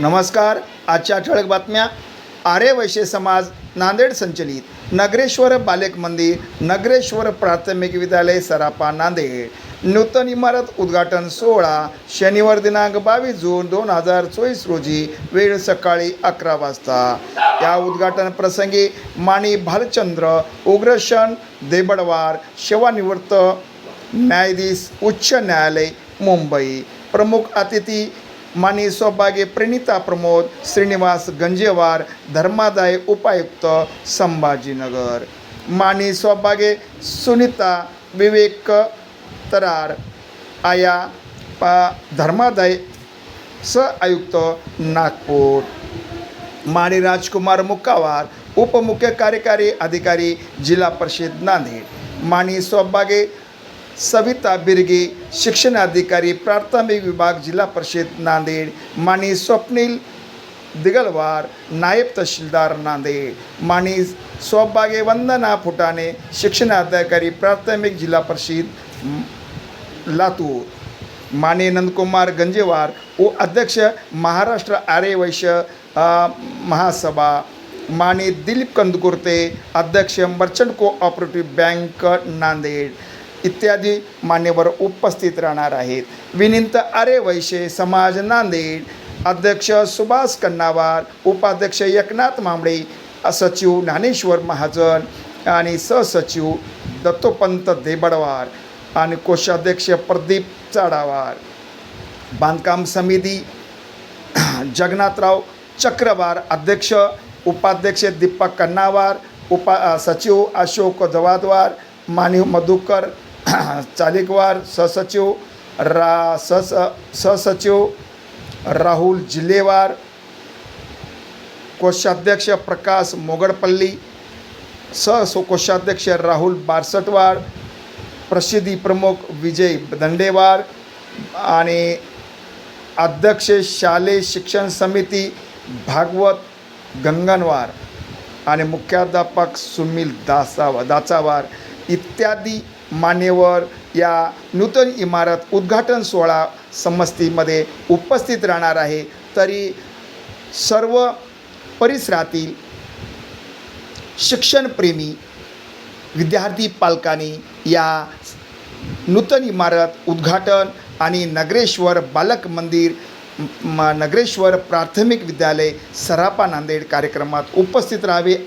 नमस्कार आजच्या ठळक बातम्या. आर्य वैश्य समाज नांदेड संचलित. नगरेश्वर बालेक मंदिर नगरेश्वर प्राथमिक विद्यालय सरापा नांदेड. नूतन इमारत उद्घाटन सोहळा शनिवार दिनांक बावीस जून दोन हजार चोवीस रोजी वेळ सकाळी अकरा वाजता. या उद्घाटन प्रसंगी माणी भालचंद्र उग्रशन देबडवार सेवानिवृत्त न्यायाधीश उच्च न्यायालय मुंबई. प्रमुख अतिथी मानी सौभाग्य प्रणिता प्रमोद श्रीनिवास गंजेवार धर्मादाय उपायुक्त संभाजीनगर. मानी सौभाग्य सुनीता विवेक तरार आया पा धर्मादाय स आयुक्त नागपूर. माणी राजकुमार मुक्कावार उपमुख्य कार्यकारी अधिकारी जिल्हा परिषद नांदेड. माणी सौभाग्य सविता बिरगे शिक्षणाधिकारी प्राथमिक विभाग जिल्हा परिषद नांदेड. माणी स्वप्नील दिगलवार नायब तहसीलदार नांदेड. माणी सौभाग्य वंदना फुटाणे शिक्षणाधिकारी प्राथमिक जिल्हा परिषद लातूर. माने नंदकुमार गंजेवार व अध्यक्ष महाराष्ट्र आर्य वैश्य महासभा. माने दिलीप कंदकुर्ते अध्यक्ष मर्चंट कोऑपरेटिव्ह बँक नांदेड. इत्यादी मान्यवर उपस्थित राहणार आहेत. विनिंत अरे वैशे समाज नांदेड अध्यक्ष सुभाष कन्नावार उपाध्यक्ष एकनाथ मांबळे सचिव ज्ञानेश्वर महाजन आणि सहसचिव दत्तोपंत देबडवार आणि कोषाध्यक्ष प्रदीप चाडावार. बांधकाम समिती जगन्नाथराव चक्रवार अध्यक्ष उपाध्यक्ष दीपक कन्नावार उपा सचिव अशोक जवादवार मानिव मधुकर चालिकवार सहसचिव रा सहस सहसचिव राहुल जिल्हेवार कोषाध्यक्ष प्रकाश मोगडपल्ली सह कोषाध्यक्ष राहुल बारसटवार प्रसिद्धी प्रमुख विजय दंडेवार आणि अध्यक्ष शालेय शिक्षण समिती भागवत गंगनवार आणि मुख्याध्यापक सुनील दासावा दाचावार इत्यादी मान्यवर या नूतन इमारत उद्घाटन सोहळा समस्तीमध्ये उपस्थित राहणार आहे. तरी सर्व परिसरातील शिक्षणप्रेमी विद्यार्थी पालकांनी या नूतन इमारत उद्घाटन आणि नगरेश्वर बालक मंदिर म- नगरेश्वर प्राथमिक विद्यालय सरापा नांदेड कार्यक्रमात उपस्थित राहावे.